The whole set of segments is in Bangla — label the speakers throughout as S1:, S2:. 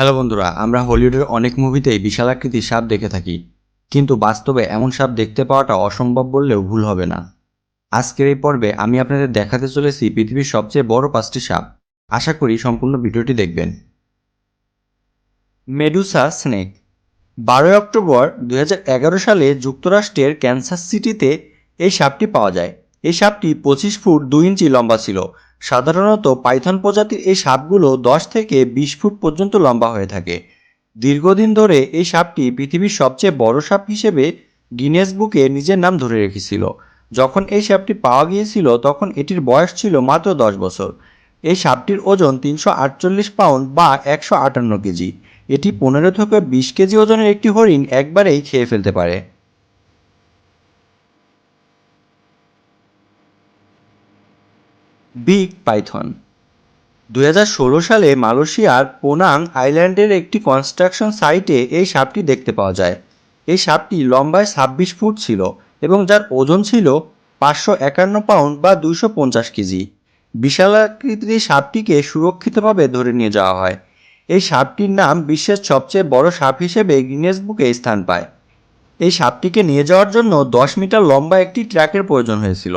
S1: হ্যালো বন্ধুরা, আমরা হলিউডের অনেক মুভিতেই বিশাল আকৃতির সাপ দেখে থাকি, কিন্তু বাস্তবে এমন সাপ দেখতে পাওয়াটা অসম্ভব বললেও ভুল হবে না। আজকের এই পর্বে আমি আপনাদের দেখাতে চলেছি পৃথিবীর সবচেয়ে বড় পাঁচটি সাপ। আশা করি সম্পূর্ণ ভিডিওটি দেখবেন। Medusa snake. বারোই অক্টোবর দুই হাজার এগারো সালে যুক্তরাষ্ট্রের ক্যান্সাস সিটিতে এই সাপটি পাওয়া যায়। এই সাপটি পঁচিশ ফুট দুই ইঞ্চি লম্বা ছিল সাধারণত পাইথন প্রজাতির এই সাপগুলো দশ থেকে বিশ ফুট পর্যন্ত লম্বা হয়ে থাকে। দীর্ঘদিন ধরে এই সাপটি পৃথিবীর সবচেয়ে বড় সাপ হিসেবে গিনেস বুকে নিজের নাম ধরে রেখেছিল। যখন এই সাপটি পাওয়া গিয়েছিল, তখন এটির বয়স ছিল মাত্র দশ বছর। এই সাপটির ওজন তিনশো আটচল্লিশ পাউন্ড বা একশো আটান্ন কেজি। এটি পনেরো থেকে বিশ কেজি ওজনের একটি হরিণ একবারেই খেয়ে ফেলতে পারে। Big python. দু হাজার ষোলো সালে মালয়েশিয়ার পোনাং আইল্যান্ডের একটি কনস্ট্রাকশন সাইটে এই সাপটি দেখতে পাওয়া যায়। এই সাপটি লম্বায় ছাব্বিশ ফুট ছিল এবং যার ওজন ছিল পাঁচশো একান্ন পাউন্ড বা দুইশো পঞ্চাশ কেজি। বিশাল আকৃতির এই সাপটিকে সুরক্ষিতভাবে ধরে নিয়ে যাওয়া হয়। এই সাপটির নাম বিশ্বের সবচেয়ে বড় সাপ হিসেবে গিনেস বুকে স্থান পায়। এই সাপটিকে নিয়ে যাওয়ার জন্য দশ মিটার লম্বা একটি ট্র্যাকের প্রয়োজন হয়েছিল।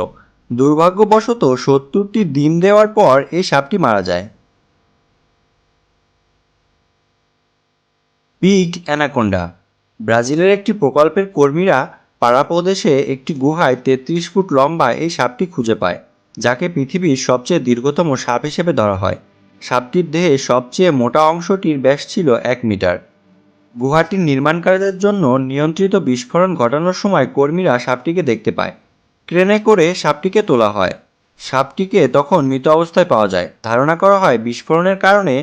S1: দুর্ভাগ্যবশত সত্তরটি ডিম দেওয়ার পর এই সাপটি মারা যায়। পিগ অ্যানাকোন্ডা, ব্রাজিলের একটি প্রকল্পের কর্মীরা পাড়া প্রদেশে একটি গুহায় তেত্রিশ ফুট লম্বা এই সাপটি খুঁজে পায়, যাকে পৃথিবীর সবচেয়ে দীর্ঘতম সাপ হিসেবে ধরা হয়। সাপটির দেহে সবচেয়ে মোটা অংশটির ব্যাস ছিল এক মিটার। গুহাটির নির্মাণকারীদের জন্য নিয়ন্ত্রিত বিস্ফোরণ ঘটানোর সময় কর্মীরা সাপটিকে দেখতে পায়। ক্রেনে করে সাপটিকে তোলা হয়। সাপটিকে তখন মৃত অবস্থায় পাওয়া যায়। ধারণা করা হয় বিস্ফোরণের কারণে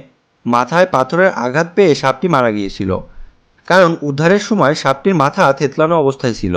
S1: মাথায় পাথরের আঘাত পেয়ে সাপটি মারা গিয়েছিল, কারণ উদ্ধারের সময় সাপটির মাথা থেতলানো অবস্থায় ছিল।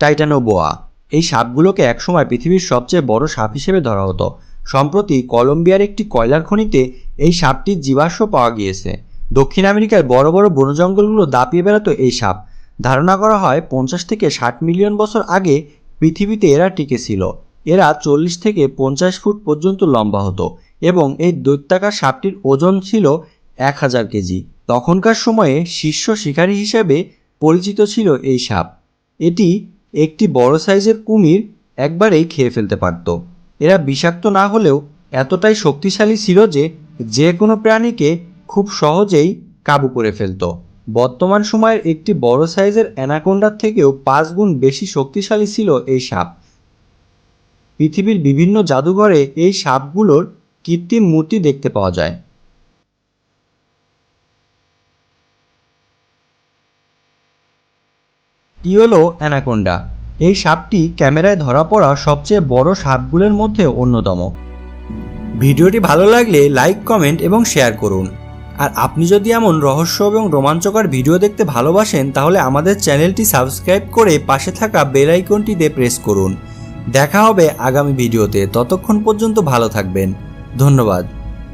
S1: টাইটানোবোয়া এই সাপগুলোকে একসময় পৃথিবীর সবচেয়ে বড় সাপ হিসেবে ধরা হতো। সম্প্রতি কলম্বিয়ার একটি কয়লার খনিতে এই সাপটির জীবাশ্ম পাওয়া গিয়েছে। দক্ষিণ আমেরিকার বড় বড় বনজঙ্গলগুলো দাপিয়ে বেড়াতো এই সাপ। ধারণা করা হয় পঞ্চাশ থেকে ষাট মিলিয়ন বছর আগে পৃথিবীতে এরা টিকেছিল এরা চল্লিশ থেকে পঞ্চাশ ফুট পর্যন্ত লম্বা হতো এবং এই দৈত্যাকার সাপটির ওজন ছিল এক হাজার কেজি। তখনকার সময়ে শীর্ষ শিকারী হিসেবে পরিচিত ছিল এই সাপ। এটি একটি বড় সাইজের কুমির একবারেই খেয়ে ফেলতে পারত। এরা বিষাক্ত না হলেও এতটাই শক্তিশালী ছিল যে যে কোনো প্রাণীকে খুব সহজেই কাবু করে ফেলত। বর্তমান সময়ের একটি বড় সাইজের অ্যানাকোন্ডার থেকেও পাঁচ গুণ বেশি শক্তিশালী ছিল এই সাপ। পৃথিবীর বিভিন্ন জাদুঘরে এই সাপগুলোর কৃত্রিম মূর্তি দেখতে পাওয়া যায়। Yellow anaconda. এই সাপটি ক্যামেরায় ধরা পড়া সবচেয়ে বড় সাপগুলোর মধ্যে অন্যতম। ভিডিওটি ভালো লাগলে লাইক, কমেন্ট এবং শেয়ার করুন। আর আপনি যদি এমন রহস্য এবং রোমাঞ্চকর ভিডিও দেখতে ভালোবাসেন, তাহলে আমাদের চ্যানেলটি সাবস্ক্রাইব করে পাশে থাকা বেল আইকনটিতে প্রেস করুন। দেখা হবে আগামী ভিডিওতে। ততক্ষণ পর্যন্ত ভালো থাকবেন। ধন্যবাদ।